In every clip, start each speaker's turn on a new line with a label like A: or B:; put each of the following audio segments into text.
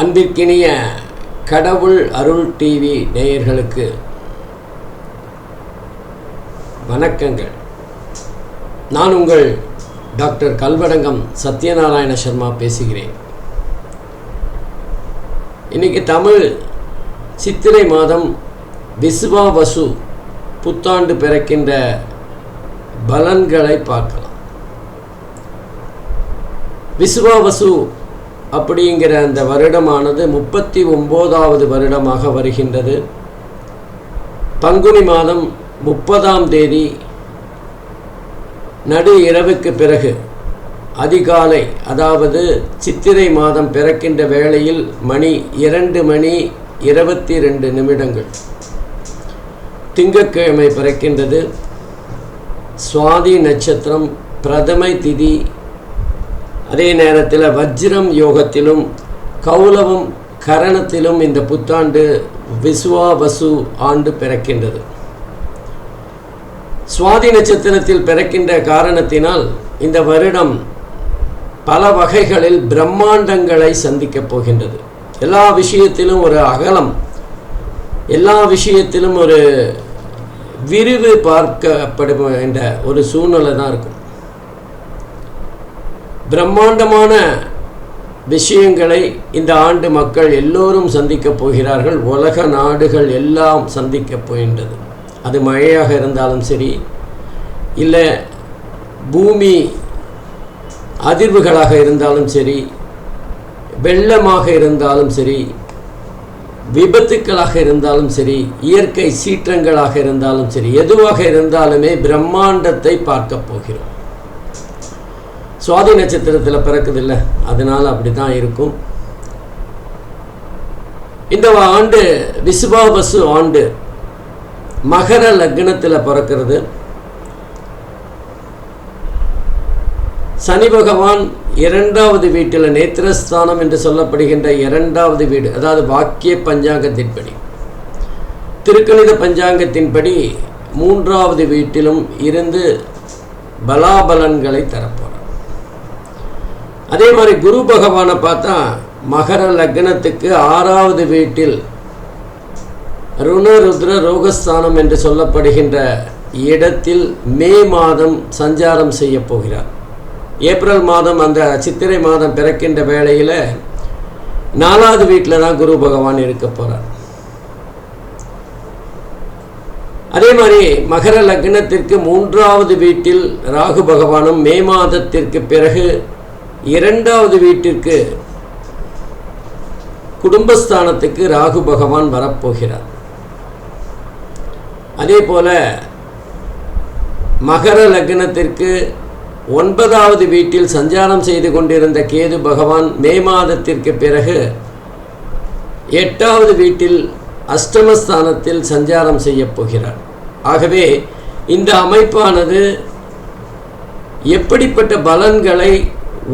A: அன்பிற்கினிய கடவுள் அருள் டிவி நேயர்களுக்கு வணக்கங்கள். நான் உங்கள் டாக்டர் கல்வடங்கம் சத்யநாராயண சர்மா பேசுகிறேன். இன்னைக்கு தமிழ் சித்திரை மாதம் விசுவாவசு புத்தாண்டு பிறக்கின்ற பலன்களை பார்க்கலாம். விசுவாவசு அப்படிங்கிற அந்த வருடமானது முப்பத்தி ஒம்போதாவது வருடமாக வருகின்றது. பங்குனி மாதம் முப்பதாம் தேதி நடு இரவுக்கு பிறகு அதிகாலை அதாவது சித்திரை மாதம் பிறக்கின்ற வேளையில் மணி இரண்டு மணி இருபத்தி ரெண்டு நிமிடங்கள் திங்கட்கிழமை பிறக்கின்றது. சுவாதி நட்சத்திரம் பிரதமை திதி அதே நேரத்தில் வஜ்ரம் யோகத்திலும் கௌலவம் கரணத்திலும் இந்த புத்தாண்டு விசுவாவசு ஆண்டு பிறக்கின்றது. சுவாதி நட்சத்திரத்தில் பிறக்கின்ற காரணத்தினால் இந்த வருடம் பல வகைகளில் பிரம்மாண்டங்களை சந்திக்கப் போகின்றது. எல்லா விஷயத்திலும் ஒரு அகலம் எல்லா விஷயத்திலும் ஒரு விரிவு பார்க்கப்படுகின்ற ஒரு சூழ்நிலை தான் இருக்கும். பிரம்மாண்டமான விஷயங்களை இந்த ஆண்டு மக்கள் எல்லோரும் சந்திக்கப் போகிறார்கள். உலக நாடுகள் எல்லாம் சந்திக்கப் போகின்றது. அது மழையாக இருந்தாலும் சரி இல்லை பூமி அதிர்வுகளாக இருந்தாலும் சரி வெள்ளமாக இருந்தாலும் சரி விபத்துக்களாக இருந்தாலும் சரி இயற்கை சீற்றங்களாக இருந்தாலும் சரி எதுவாக இருந்தாலுமே பிரம்மாண்டத்தை பார்க்க போகிறோம். சுவாதி நட்சத்திரத்தில் பிறக்குதில்லை அதனால் அப்படி தான் இருக்கும். இந்த ஆண்டு விசுவாவசு ஆண்டு மகர லக்னத்தில் பிறக்கிறது. சனி பகவான் இரண்டாவது வீட்டில் நேத்திரஸ்தானம் என்று சொல்லப்படுகின்ற இரண்டாவது வீடு அதாவது வாக்கிய பஞ்சாங்கத்தின்படி திருக்கணித பஞ்சாங்கத்தின்படி மூன்றாவது வீட்டிலும் இருந்து பலாபலன்களை தரப்போம் அதே மாதிரி குரு பகவானை பார்த்தா மகர லக்னத்துக்கு ஆறாவது வீட்டில் ருணருத்ர ரோகஸ்தானம் என்று சொல்லப்படுகின்ற இடத்தில் மே மாதம் சஞ்சாரம் செய்ய போகிறார். ஏப்ரல் மாதம் அந்த சித்திரை மாதம் பிறக்கின்ற வேளையில் நாலாவது வீட்டில் தான் குரு பகவான் இருக்க போகிறார் அதே மாதிரி மகர லக்னத்திற்கு மூன்றாவது வீட்டில் ராகு பகவானும் மே மாதத்திற்கு பிறகு இரண்டாவது வீட்டிற்கு குடும்பஸ்தானத்துக்கு ராகு பகவான் வரப்போகிறார். அதே போல மகர லக்னத்திற்கு ஒன்பதாவது வீட்டில் சஞ்சாரம் செய்து கொண்டிருந்த கேது பகவான் மே மாதத்திற்கு பிறகு எட்டாவது வீட்டில் அஷ்டமஸ்தானத்தில் சஞ்சாரம் செய்யப் போகிறார். ஆகவே இந்த அமைப்பானது எப்படிப்பட்ட பலன்களை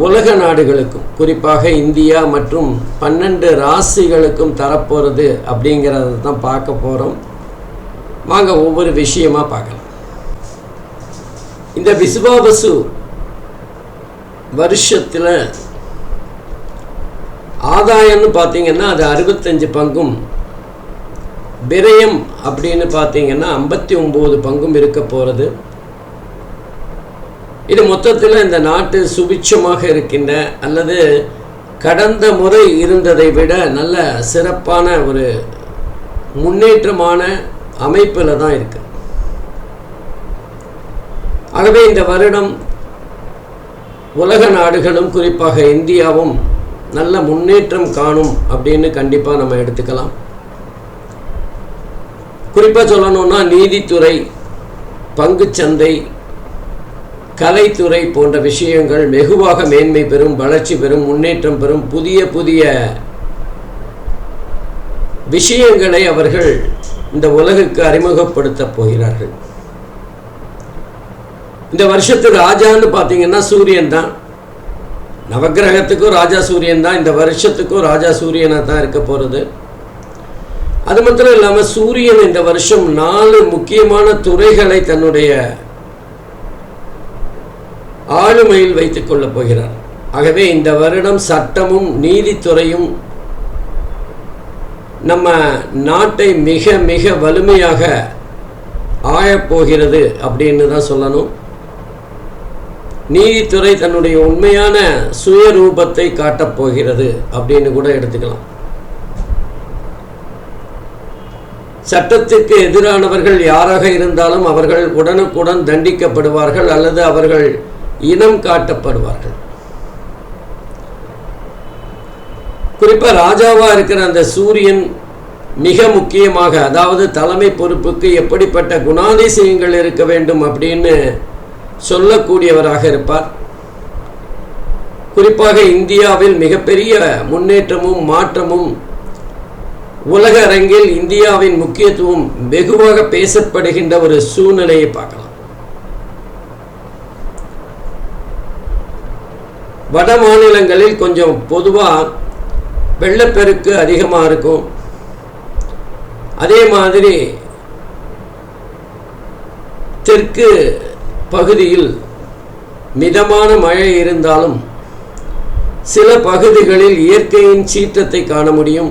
A: உலக நாடுகளுக்கும் குறிப்பாக இந்தியா மற்றும் பன்னெண்டு ராசிகளுக்கும் தரப்போகிறது அப்படிங்கிறத தான் பார்க்க போகிறோம் வாங்க ஒவ்வொரு விஷயமாக பார்க்கலாம். இந்த விசுவாபசு வருஷத்தில் ஆதாயம்னு பார்த்தீங்கன்னா அது அறுபத்தஞ்சு பங்கும் விரயம் அப்படின்னு பார்த்தீங்கன்னா ஐம்பத்தி ஒம்பது பங்கும் இருக்க போகிறது இது மொத்தத்தில் இந்த நாட்டு சுபிட்சமாக இருக்கின்ற அல்லது கடந்த முறை இருந்ததை விட நல்ல சிறப்பான ஒரு முன்னேற்றமான அமைப்பில் தான் இருக்கு. ஆகவே இந்த வருடம் உலக நாடுகளும் குறிப்பாக இந்தியாவும் நல்ல முன்னேற்றம் காணும் அப்படின்னு கண்டிப்பாக நம்ம எடுத்துக்கலாம். குறிப்பாக சொல்லணும்னா நீதித்துறை பங்குச்சந்தை கலைத்துறை போன்ற விஷயங்கள் வெகுவாக மேன்மை பெறும் வளர்ச்சி பெறும் முன்னேற்றம் பெறும் புதிய புதிய விஷயங்களை அவர்கள் இந்த உலகுக்கு அறிமுகப்படுத்த போகிறார்கள். இந்த வருஷத்துக்கு ராஜான்னு பார்த்தீங்கன்னா சூரியன் தான். நவகிரகத்துக்கும் ராஜா சூரியன் தான். இந்த வருஷத்துக்கும் ராஜா சூரியனாக தான் இருக்க போகிறது அது மாத்திரம் இல்லாமல் சூரியன் இந்த வருஷம் நாலு முக்கியமான துறைகளை தன்னுடைய ஆளுமையில் வைத்துக் கொள்ளப் போகிறார். ஆகவே இந்த வருடம் சட்டமும் நீதித்துறையும் நம்ம நாட்டை மிக மிக வலிமையாக ஆயப்போகிறது அப்படின்னு தான் சொல்லணும். நீதித்துறை தன்னுடைய உண்மையான சுயரூபத்தை காட்டப் போகிறது அப்படின்னு கூட எடுத்துக்கலாம். சட்டத்துக்கு எதிரானவர்கள் யாராக இருந்தாலும் அவர்கள் உடனுக்குடன் தண்டிக்கப்படுவார்கள் அல்லது அவர்கள் இனம் காட்டப்படுவார்கள். குறிப்பாக ராஜாவா இருக்கிற அந்த சூரியன் மிக முக்கியமாக அதாவது தலைமை பொறுப்புக்கு எப்படிப்பட்ட குணாதிசயங்கள் இருக்க வேண்டும் அப்படின்னு சொல்லக்கூடியவராக இருப்பார். குறிப்பாக இந்தியாவில் மிகப்பெரிய முன்னேற்றமும் மாற்றமும் உலக அரங்கில் இந்தியாவின் முக்கியத்துவம் வெகுவாக பேசப்படுகின்ற ஒரு சூழ்நிலையை பார்க்கலாம். வட மாநிலங்களில் கொஞ்சம் பொதுவாக வெள்ளப்பெருக்கு அதிகமாக இருக்கும். அதே மாதிரி தெற்கு பகுதியில் மிதமான மழை இருந்தாலும் சில பகுதிகளில் இயற்கையின் சீற்றத்தை காண முடியும்.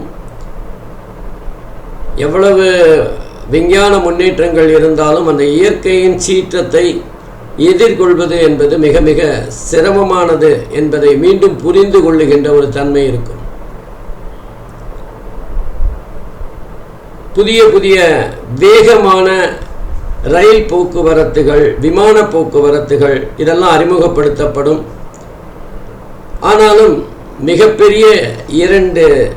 A: எவ்வளவு விஞ்ஞான முன்னேற்றங்கள் இருந்தாலும் அந்த இயற்கையின் சீற்றத்தை எதிர்கொள்வது என்பது மிக மிக சிரமமானது என்பதை மீண்டும் புரிந்து கொள்ளுகின்ற ஒரு தன்மை இருக்கும். புதிய புதிய வேகமான ரயில் போக்குவரத்துகள் விமான போக்குவரத்துகள் இதெல்லாம் அறிமுகப்படுத்தப்படும். ஆனாலும் மிகப்பெரிய இரண்டு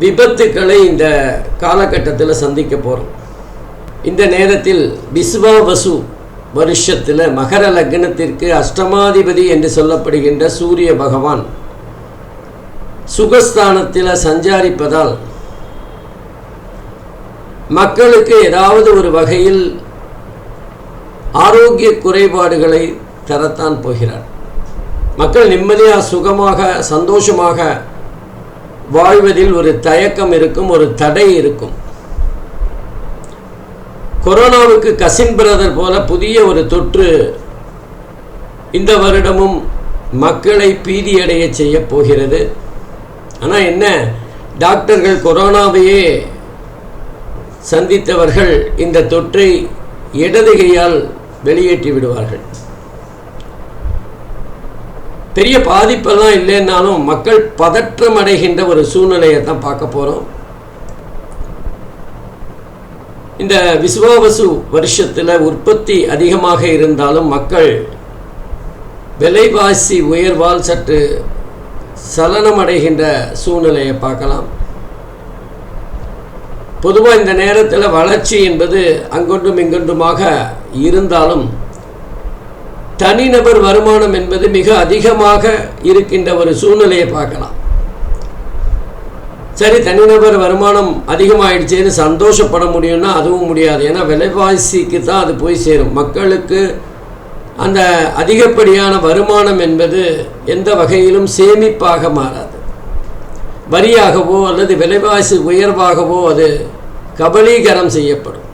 A: விபத்துக்களை இந்த காலகட்டத்தில் சந்திக்க போகிறோம் இந்த நேரத்தில் பிஸ்வா வசு வருஷத்தில் மகர லக்னத்திற்கு அஷ்டமாதிபதி என்று சொல்லப்படுகின்ற சூரிய பகவான் சுகஸ்தானத்தில் சஞ்சாரிப்பதால் மக்களுக்கு ஏதாவது ஒரு வகையில் ஆரோக்கிய குறைபாடுகளை தரத்தான் போகிறார். மக்கள் நிம்மதியாக சுகமாக சந்தோஷமாக வாழ்வதில் ஒரு தயக்கம் இருக்கும் ஒரு தடை இருக்கும். கொரோனாவுக்கு கசின் பிரதர் போல புதிய ஒரு தொற்று இந்த வருடமும் மக்களை பீதியடைய செய்ய போகிறது. ஆனால் என்ன? டாக்டர்கள் கொரோனாவையே சந்தித்தவர்கள் இந்த தொற்றை இடது கையால் வெளியேற்றி விடுவார்கள். பெரிய பாதிப்பெல்லாம் இல்லைன்னாலும் மக்கள் பதற்றம் அடைகின்ற ஒரு சூழ்நிலையை தான் பார்க்க போகிறோம் இந்த விசுவாவசு வருஷத்தில் உற்பத்தி அதிகமாக இருந்தாலும் மக்கள் விலைவாசி உயர்வால் சற்று சலனம் அடைகின்ற சூழ்நிலையை பார்க்கலாம். பொதுவாக இந்த நேரத்தில் வளர்ச்சி என்பது அங்கொன்றும் இங்கொன்றுமாக இருந்தாலும் தனிநபர் வருமானம் என்பது மிக அதிகமாக இருக்கின்ற ஒரு சூழ்நிலையை பார்க்கலாம். சரி தனிநபர் வருமானம் அதிகமாகிடுச்சேன்னு சந்தோஷப்பட முடியும்னா அதுவும் முடியாது. ஏன்னா விலைவாசிக்கு தான் அது போய் சேரும். மக்களுக்கு அந்த அதிகப்படியான வருமானம் என்பது எந்த வகையிலும் சேமிப்பாக மாறாது. வரியாகவோ அல்லது விலைவாசி உயர்வாகவோ அது கபலீகரம் செய்யப்படும்.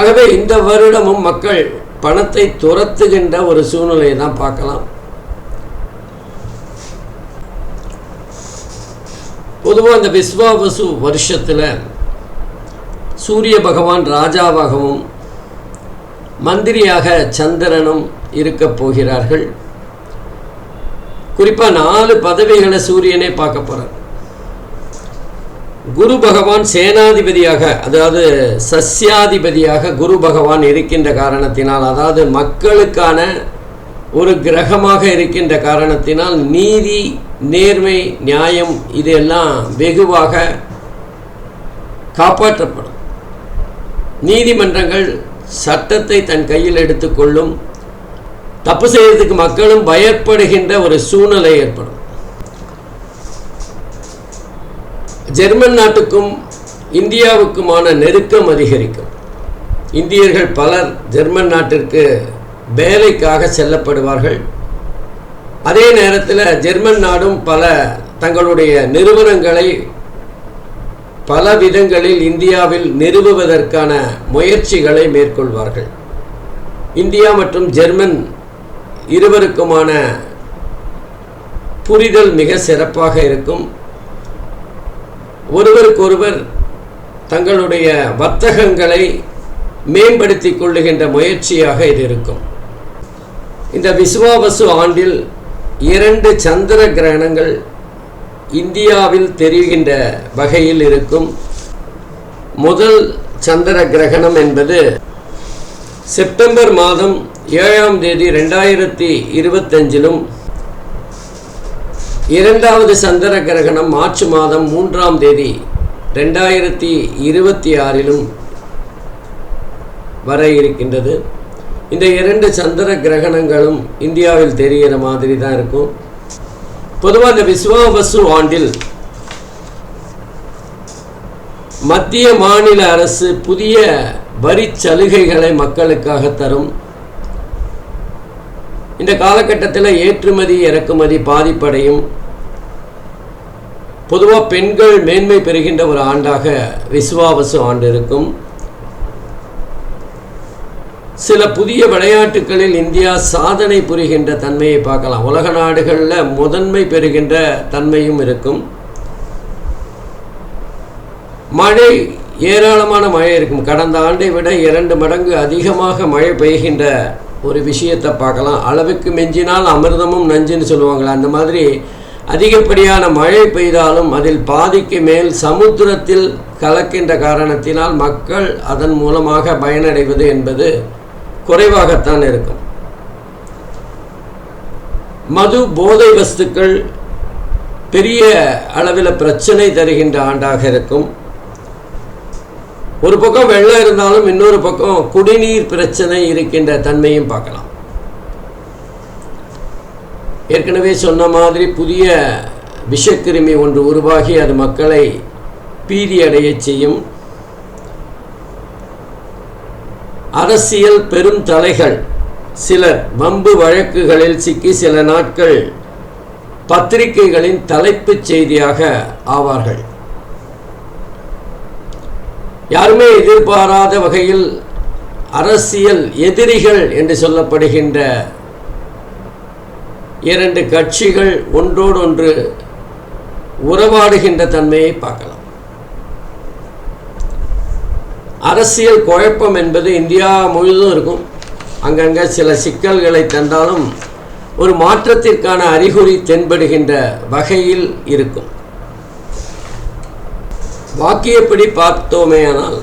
A: ஆகவே இந்த வருடமும் மக்கள் பணத்தை துரத்துகின்ற ஒரு சூழ்நிலையை தான் பார்க்கலாம். பொதுவாக இந்த விஸ்வாவசு வருஷத்தில் சூரிய பகவான் ராஜாவாகவும் மந்திரியாக சந்திரனும் இருக்க போகிறார்கள். குறிப்பாக நாலு பதவிகளை சூரியனே பார்க்க போகிறார் குரு பகவான் சேனாதிபதியாக அதாவது சஸ்யாதிபதியாக குரு பகவான் இருக்கின்ற காரணத்தினால் அதாவது மக்களுக்கான ஒரு கிரகமாக இருக்கின்ற காரணத்தினால் நீதி நேர்மை நியாயம் இதெல்லாம் வெகுவாக காப்பாற்றப்படும். நீதிமன்றங்கள் சட்டத்தை தன் கையில் எடுத்துக்கொள்ளும் தப்பு செய்யறதுக்கு மக்களும் பயப்படுகின்ற ஒரு சூழ்நிலை ஏற்படும். ஜெர்மன் நாட்டுக்கும் இந்தியாவுக்குமான நெருக்கம் அதிகரிக்கும். இந்தியர்கள் பலர் ஜெர்மன் நாட்டிற்கு வேலைக்காக செல்லப்படுவார்கள். அதே நேரத்தில் ஜெர்மன் நாடும் பல தங்களுடைய நிறுவனங்களை பல விதங்களில் இந்தியாவில் நிறுவுவதற்கான முயற்சிகளை மேற்கொள்வார்கள். இந்தியா மற்றும் ஜெர்மன் இருவருக்குமான புரிதல் மிக சிறப்பாக இருக்கும். ஒருவருக்கொருவர் தங்களுடைய வர்த்தகங்களை மேம்படுத்திக் கொள்ளுகின்ற முயற்சியாக இது இருக்கும். இந்த விஸ்வாவசு ஆண்டில் இரண்டு சந்திர கிரகணங்கள் இந்தியாவில் தெரிகின்ற வகையில் இருக்கும். முதல் சந்திர கிரகணம் என்பது செப்டம்பர் மாதம் ஏழாம் தேதி ரெண்டாயிரத்தி இருபத்தஞ்சிலும் இரண்டாவது சந்திர கிரகணம் மார்ச் மாதம் மூன்றாம் தேதி ரெண்டாயிரத்தி இருபத்தி ஆறிலும் வர இருக்கின்றது. இந்த இரண்டு சந்திர கிரகணங்களும் இந்தியாவில் தெரிகிற மாதிரி தான் இருக்கும். பொதுவாக இந்த விஸ்வாவசு ஆண்டில் மத்திய மாநில அரசு புதிய வரி சலுகைகளை மக்களுக்காக தரும். இந்த காலகட்டத்தில் ஏற்றுமதி இறக்குமதி பாதிப்படையும். பொதுவாக பெண்கள் மேன்மை பெறுகின்ற ஒரு ஆண்டாக விஸ்வாவசு ஆண்டு இருக்கும். சில புதிய விளையாட்டுகளில் இந்தியா சாதனை புரிகின்ற தன்மையை பார்க்கலாம். உலக நாடுகளில் முதன்மை பெறுகின்ற தன்மையும் இருக்கும். மழை ஏராளமான மழை இருக்கும். கடந்த ஆண்டை விட இரண்டு மடங்கு அதிகமாக மழை பெய்கின்ற ஒரு விஷயத்தை பார்க்கலாம். அளவுக்கு மிஞ்சினால் அமிர்தமும் நஞ்சுன்னு சொல்லுவாங்களே அந்த மாதிரி அதிகப்படியான மழை பெய்தாலும் அதில் பாதிக்கு மேல் சமுத்திரத்தில் கலக்கின்ற காரணத்தினால் மக்கள் அதன் மூலமாக பயனடைவது என்பது குறைவாகத்தான் இருக்கும். மது போதை வஸ்துக்கள் பெரிய அளவில் பிரச்சனை தருகின்ற ஆண்டாக இருக்கும். ஒரு பக்கம் வெள்ளம் இருந்தாலும் இன்னொரு பக்கம் குடிநீர் பிரச்சனை இருக்கின்ற தன்மையும் பார்க்கலாம். ஏற்கனவே சொன்ன மாதிரி புதிய விஷக்கிருமி ஒன்று உருவாகி அது மக்களை பீதி அடையச் செய்யும். அரசியல் பெரும் தலைகள். சிலர் வம்பு வழக்குகளில் சிக்கி சில நாட்கள் பத்திரிகைகளின் தலைப்புச் செய்தியாக ஆவார்கள். யாருமே எதிர்பாராத வகையில் அரசியல் எதிரிகள் என்று சொல்லப்படுகின்ற இரண்டு கட்சிகள் ஒன்றோடொன்று உறவாடுகின்ற தன்மையை பார்க்கலாம். அரசியல் குழப்பம் என்பது இந்தியா முழுதும் இருக்கும். அங்கங்கே சில சிக்கல்களை தந்தாலும் ஒரு மாற்றத்திற்கான அறிகுறி தென்படுகின்ற வகையில் இருக்கும். வாக்கியப்படி பார்த்தோமேயானால்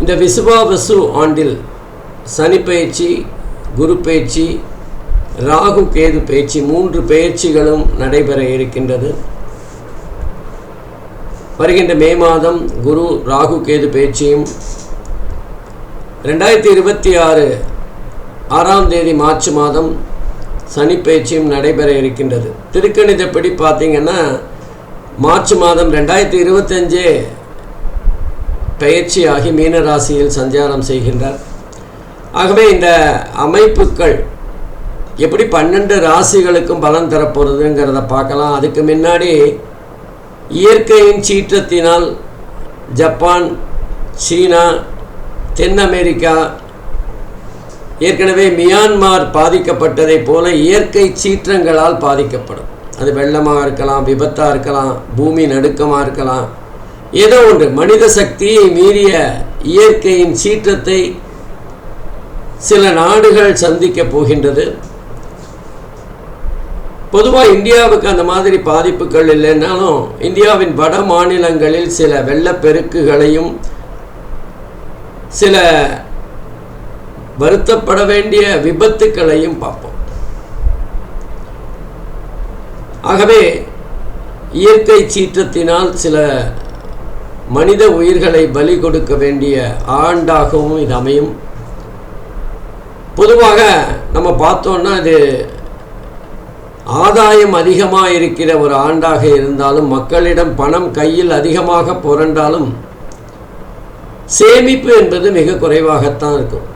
A: இந்த விசுவாவசு ஆண்டில் சனி பயிற்சி குரு பயிற்சி ராகு கேது பயிற்சி மூன்று பயிற்சிகளும் நடைபெற இருக்கின்றது. வருகின்ற மே மாதம் குரு ராகு கேது பேச்சையும் ரெண்டாயிரத்தி இருபத்தி ஆறு ஆறாம் தேதி மார்ச் மாதம் சனி பேச்சையும் நடைபெற இருக்கின்றது. திருக்கணிதப்படி பார்த்தீங்கன்னா மார்ச் மாதம் ரெண்டாயிரத்தி இருபத்தஞ்சே பயிற்சியாகி மீன ராசியில் சஞ்சாரம் செய்கின்றார். ஆகவே இந்த அமைப்புகள் எப்படி பன்னெண்டு ராசிகளுக்கும் பலன் தரப்போகிறதுங்கிறத பார்க்கலாம். அதுக்கு முன்னாடி இயற்கையின் சீற்றத்தினால் ஜப்பான் சீனா தென் அமெரிக்கா ஏற்கனவே மியான்மார் பாதிக்கப்பட்டதைப் போல இயற்கை சீற்றங்களால் பாதிக்கப்படும். அது வெள்ளமாக இருக்கலாம் விபத்தாக இருக்கலாம் பூமி நடுக்கமாக இருக்கலாம். ஏதோ ஒன்று மனித சக்தியை மீறிய இயற்கையின் சீற்றத்தை சில நாடுகள் சந்திக்கப் போகின்றது. பொதுவாக இந்தியாவுக்கு அந்த மாதிரி பாதிப்புகள் இல்லைன்னாலும் இந்தியாவின் வட மாநிலங்களில் சில வெள்ளப்பெருக்குகளையும் சில வருத்தப்பட வேண்டிய விபத்துக்களையும் பார்ப்போம். ஆகவே இயற்கை சீற்றத்தினால் சில மனித உயிர்களை பலி கொடுக்க வேண்டிய ஆண்டாகவும் இது அமையும். பொதுவாக நம்ம பார்த்தோன்னா இது ஆதாயம் அதிகமாக இருக்கிற ஒரு ஆண்டாக இருந்தாலும் மக்களிடம் பணம் கையில் அதிகமாக புரண்டாலும் சேமிப்பு என்பது மிக குறைவாகத்தான் இருக்கும்.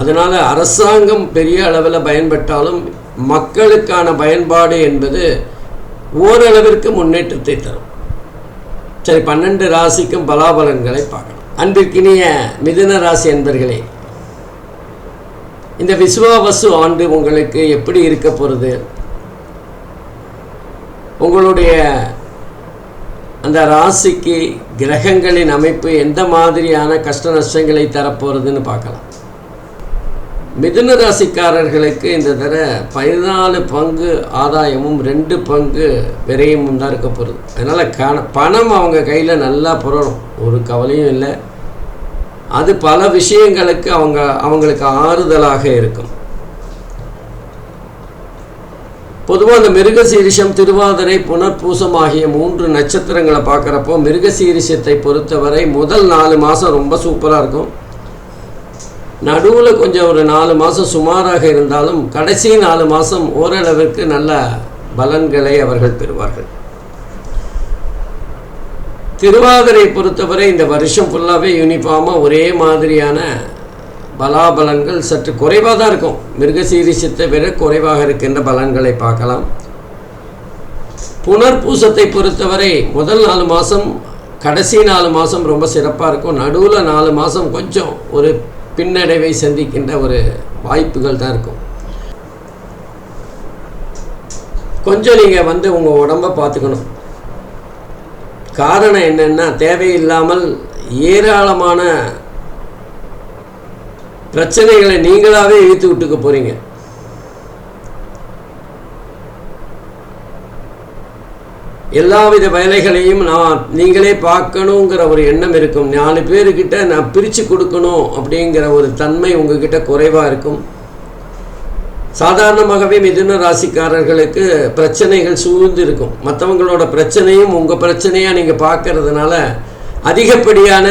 A: அதனால் அரசாங்கம் பெரிய அளவில் பயன்பட்டாலும் மக்களுக்கான பயன்பாடு என்பது ஓரளவிற்கு முன்னேற்றத்தை தரும். சரி பன்னெண்டு ராசிக்கும் பலாபலன்களை பார்க்கலாம். அன்பிற்கினிய மிதுன ராசி என்பர்களே இந்த விஸ்வாவசு ஆண்டு உங்களுக்கு எப்படி இருக்க போகிறது உங்களுடைய அந்த ராசிக்கு கிரகங்களின் அமைப்பு எந்த மாதிரியான கஷ்ட நஷ்டங்களை தரப்போகிறதுன்னு பார்க்கலாம். மிதுன ராசிக்காரர்களுக்கு இந்த தர பதினாலு பங்கு ஆதாயமும் ரெண்டு பங்கு விரயமும் தான் இருக்க போகிறது அதனால் கண பணம் அவங்க கையில் நல்லா புரணும் ஒரு கவலையும் இல்லை. அது பல விஷயங்களுக்கு அவங்க அவங்களுக்கு ஆறுதலாக இருக்கும். பொதுவாக அந்த மிருகசீரிஷம் திருவாதிரை புனர்பூசம் ஆகிய மூன்று நட்சத்திரங்களை பார்க்குறப்போ மிருகசீரிஷத்தை பொறுத்தவரை முதல் நாலு மாதம் ரொம்ப சூப்பராக இருக்கும். நடுவில் கொஞ்சம் ஒரு நாலு மாதம் சுமாராக இருந்தாலும் கடைசி நாலு மாதம் ஓரளவிற்கு நல்ல பலன்களை அவர்கள் பெறுவார்கள். திருவாதிரை பொறுத்தவரை இந்த வருஷம் ஃபுல்லாகவே யூனிஃபார்மாக ஒரே மாதிரியான பலாபலன்கள் சற்று குறைவாக தான் இருக்கும். மிருகசீரிசத்தை விட குறைவாக இருக்கின்ற பலன்களை பார்க்கலாம். புனர்பூசத்தை பொறுத்தவரை முதல் நாலு மாதம் கடைசி நாலு மாதம் ரொம்ப சிறப்பாக இருக்கும். நடுவில் நாலு மாதம் கொஞ்சம் ஒரு பின்னடைவை சந்திக்கின்ற ஒரு வாய்ப்புகள் தான் இருக்கும். கொஞ்சம் நீங்கள் வந்து உங்கள் உடம்ப பார்த்துக்கணும். காரணம் என்னென்னா தேவையில்லாமல் ஏராளமான பிரச்சனைகளை நீங்களாகவே இழுத்து விட்டுக்க போகிறீங்க எல்லாவித வேலைகளையும் நான் நீங்களே பார்க்கணுங்கிற ஒரு எண்ணம் இருக்கும். நாலு பேர்கிட்ட நான் பிரித்து கொடுக்கணும் அப்படிங்கிற ஒரு தன்மை உங்ககிட்ட குறைவாக இருக்கும். சாதாரணமாகவே மிதுன ராசிக்காரர்களுக்கு பிரச்சனைகள் சூழ்ந்து இருக்கும் மற்றவங்களோட பிரச்சனையும் உங்கள் பிரச்சனையாக நீங்கள் பார்க்கறதுனால அதிகப்படியான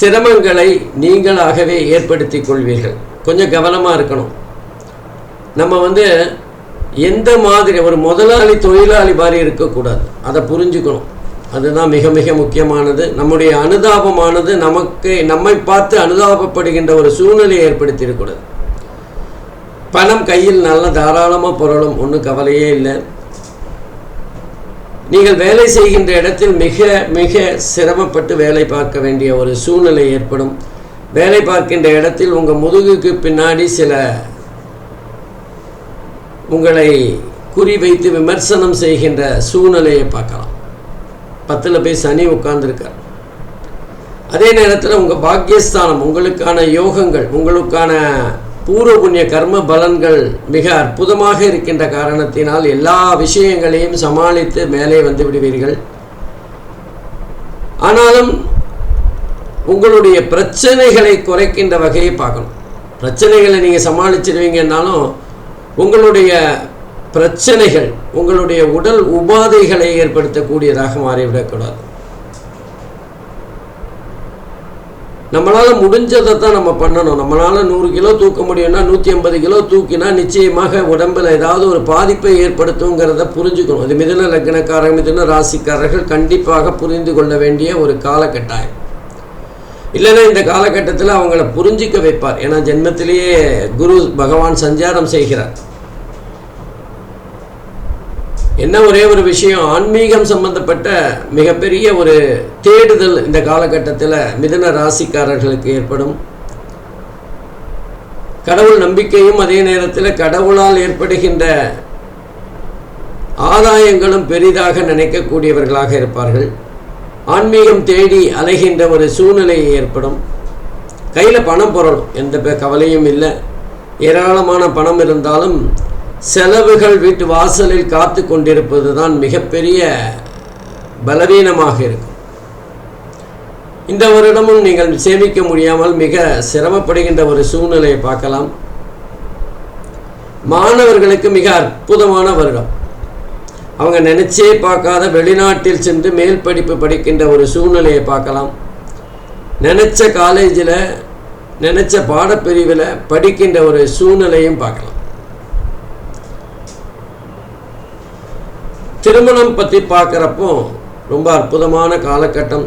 A: சிரமங்களை நீங்களாகவே ஏற்படுத்தி கொள்வீர்கள். கொஞ்சம் கவனமாக இருக்கணும். நம்ம வந்து எந்த மாதிரி ஒரு முதலாளி தொழிலாளி மாதிரி இருக்கக்கூடாது. அதை புரிஞ்சுக்கணும். அதுதான் மிக மிக முக்கியமானது. நம்முடைய அனுதாபமானது நமக்கு நம்மை பார்த்து அனுதாபப்படுகின்ற ஒரு சூழ்நிலையை ஏற்படுத்திடக்கூடாது. பணம் கையில் நல்ல தாராளமாக புரளும் ஒன்றும் கவலையே இல்லை. நீங்கள் வேலை செய்கின்ற இடத்தில் மிக மிக சிரமப்பட்டு வேலை பார்க்க வேண்டிய ஒரு சூழ்நிலை ஏற்படும். வேலை பார்க்கின்ற இடத்தில் உங்கள் முதுகுக்கு பின்னாடி சில உங்களை குறிவைத்து விமர்சனம் செய்கின்ற சூழ்நிலையை பார்க்கலாம். பத்தில் போய் சனி உட்கார்ந்துருக்கார். அதே நேரத்தில் உங்கள் பாக்கியஸ்தானம் உங்களுக்கான யோகங்கள் உங்களுக்கான பூர்வ புண்ணிய கர்ம பலன்கள் மிக அற்புதமாக இருக்கின்ற காரணத்தினால் எல்லா விஷயங்களையும் சமாளித்து மேலே வந்து விடுவீர்கள். ஆனாலும் உங்களுடைய பிரச்சனைகளை குறைக்கின்ற வகையை பார்க்கணும். பிரச்சனைகளை நீங்கள் சமாளிச்சிடுவீங்கன்னாலும் உங்களுடைய பிரச்சனைகள் உங்களுடைய உடல் உபாதைகளை ஏற்படுத்தக்கூடியதாக மாறிவிடக்கூடாது. நம்மளால் முடிஞ்சதை தான் நம்ம பண்ணணும். நம்மளால் நூறு கிலோ தூக்க முடியும்னா நூற்றி ஐம்பது கிலோ தூக்கினா நிச்சயமாக உடம்பில் ஏதாவது ஒரு பாதிப்பை ஏற்படுத்துங்கிறத புரிஞ்சுக்கணும். அது மிதுன லக்னக்காரர் மிதுன ராசிக்காரர்கள் கண்டிப்பாக புரிந்து கொள்ள வேண்டிய ஒரு காலகட்டாயம். இல்லைன்னா இந்த காலகட்டத்தில் அவங்கள புரிஞ்சிக்க வைப்பார். ஏன்னா ஜென்மத்திலேயே குரு பகவான் சஞ்சாரம் செய்கிறார். என்ன ஒரே ஒரு விஷயம்? ஆன்மீகம் சம்பந்தப்பட்ட மிகப்பெரிய ஒரு தேடுதல் இந்த காலகட்டத்தில் மிதன ராசிக்காரர்களுக்கு ஏற்படும். கடவுள் நம்பிக்கையும் அதே நேரத்தில் கடவுளால் ஏற்படுகின்ற ஆதாயங்களும் பெரிதாக நினைக்கக்கூடியவர்களாக இருப்பார்கள். ஆன்மீகம் தேடி அலைகின்ற ஒரு சூழ்நிலை ஏற்படும். கையில் பணம் புரளும் எந்த கவலையும் இல்லை. ஏராளமான பணம் இருந்தாலும் செலவுகள் வீட்டு வாசலில் காத்து கொண்டிருப்பது தான் மிகப்பெரிய பலவீனமாக இருக்கும். இந்த வருடமும் நீங்கள் சேமிக்க முடியாமல் மிக சிரமப்படுகின்ற ஒரு சூழ்நிலையை பார்க்கலாம். மாணவர்களுக்கு மிக அற்புதமான வருடம். அவங்க நினைச்சே பார்க்காத வெளிநாட்டில் சென்று மேல் படிப்பு படிக்கின்ற ஒரு சூழ்நிலையை பார்க்கலாம். நினைச்ச காலேஜில் நினைச்ச பாடப்பிரிவில் படிக்கின்ற ஒரு சூழ்நிலையும் பார்க்கலாம். திருமணம் பற்றி பார்க்குறப்போ ரொம்ப அற்புதமான காலகட்டம்.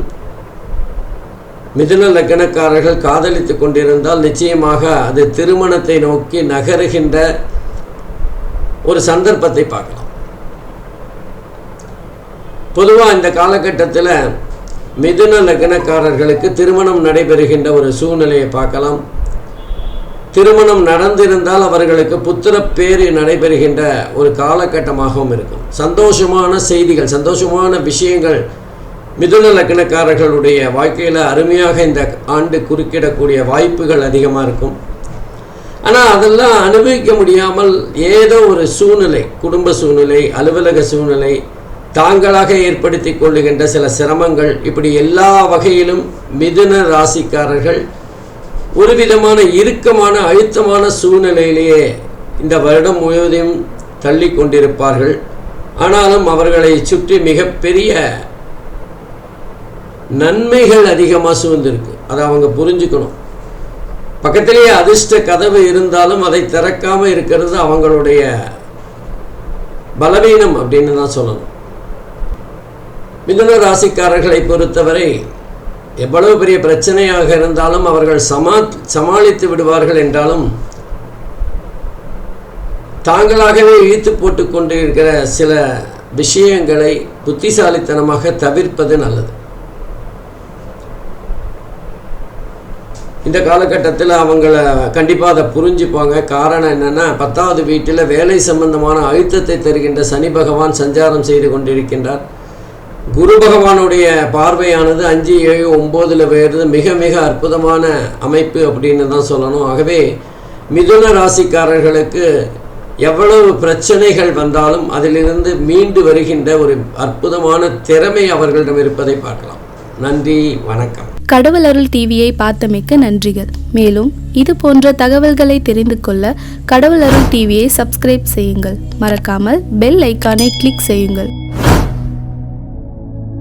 A: மிதுன லக்னக்காரர்கள் காதலித்து கொண்டிருந்தால் நிச்சயமாக அது திருமணத்தை நோக்கி நகருகின்ற ஒரு சந்தர்ப்பத்தை பார்க்கலாம். பொதுவாக இந்த காலகட்டத்தில் மிதுன லக்னக்காரர்களுக்கு திருமணம் நடைபெறுகின்ற ஒரு சூழ்நிலையை பார்க்கலாம். திருமணம் நடந்திருந்தால் அவர்களுக்கு புத்திர பேறு நடைபெறுகின்ற ஒரு காலகட்டமாகவும் இருக்கும். சந்தோஷமான செய்திகள் சந்தோஷமான விஷயங்கள் மிதுன லக்னக்காரர்களுடைய வாழ்க்கையில் அருமையாக இந்த ஆண்டு குறுக்கிடக்கூடிய வாய்ப்புகள் அதிகமாக இருக்கும். ஆனால் அதெல்லாம் அனுபவிக்க முடியாமல் ஏதோ ஒரு சூழ்நிலை குடும்ப சூழ்நிலை அலுவலக சூழ்நிலை தாங்களாக ஏற்படுத்தி கொள்ளுகின்ற சில சிரமங்கள். இப்படி எல்லா வகையிலும் மிதுன ராசிக்காரர்கள் ஒரு விதமான இறுக்கமான அழுத்தமான சூழ்நிலையிலேயே இந்த வருடம் முழுவதையும் தள்ளி கொண்டிருப்பார்கள். ஆனாலும் அவர்களை சுற்றி மிகப்பெரிய நன்மைகள் அதிகமாக சூழ்ந்திருக்கு. அதை அவங்க புரிஞ்சுக்கணும். பக்கத்திலேயே அதிர்ஷ்ட கதவு இருந்தாலும் அதை திறக்காமல் இருக்கிறது அவங்களுடைய பலவீனம் அப்படின்னு தான் சொல்லணும். மிதுன ராசிக்காரர்களை பொறுத்தவரை எவ்வளவு பெரிய பிரச்சனையாக இருந்தாலும் அவர்கள் சமா சமாளித்து விடுவார்கள் என்றாலும் தாங்களாகவே இழுத்து போட்டுக்கொண்டு இருக்கிற சில விஷயங்களை புத்திசாலித்தனமாக தவிர்ப்பது நல்லது. இந்த காலகட்டத்தில் அவங்கள கண்டிப்பாக அதை புரிஞ்சுப்பாங்க காரணம் என்னென்னா பத்தாவது வீட்டில் வேலை சம்பந்தமான அழுத்தத்தை தருகின்ற சனி பகவான் சஞ்சாரம் செய்து கொண்டிருக்கின்றார். குரு பகவானுடைய பார்வையானது அஞ்சு ஏழு ஒம்போதில் வருது மிக மிக அற்புதமான அமைப்பு அப்படின்னு தான் சொல்லணும். ஆகவே மிதுன ராசிக்காரர்களுக்கு எவ்வளவு பிரச்சனைகள் வந்தாலும் அதிலிருந்து மீண்டு வருகின்ற ஒரு அற்புதமான திறமை அவர்களிடம் இருப்பதை பார்க்கலாம். நன்றி வணக்கம்.
B: கடவுள் அருள் டிவியை பார்த்தமைக்க நன்றிகள். மேலும் இது போன்ற தகவல்களை தெரிந்து கொள்ள கடவுள் அருள் டிவியை சப்ஸ்கிரைப் செய்யுங்கள். மறக்காமல் பெல் ஐக்கானை கிளிக் செய்யுங்கள்.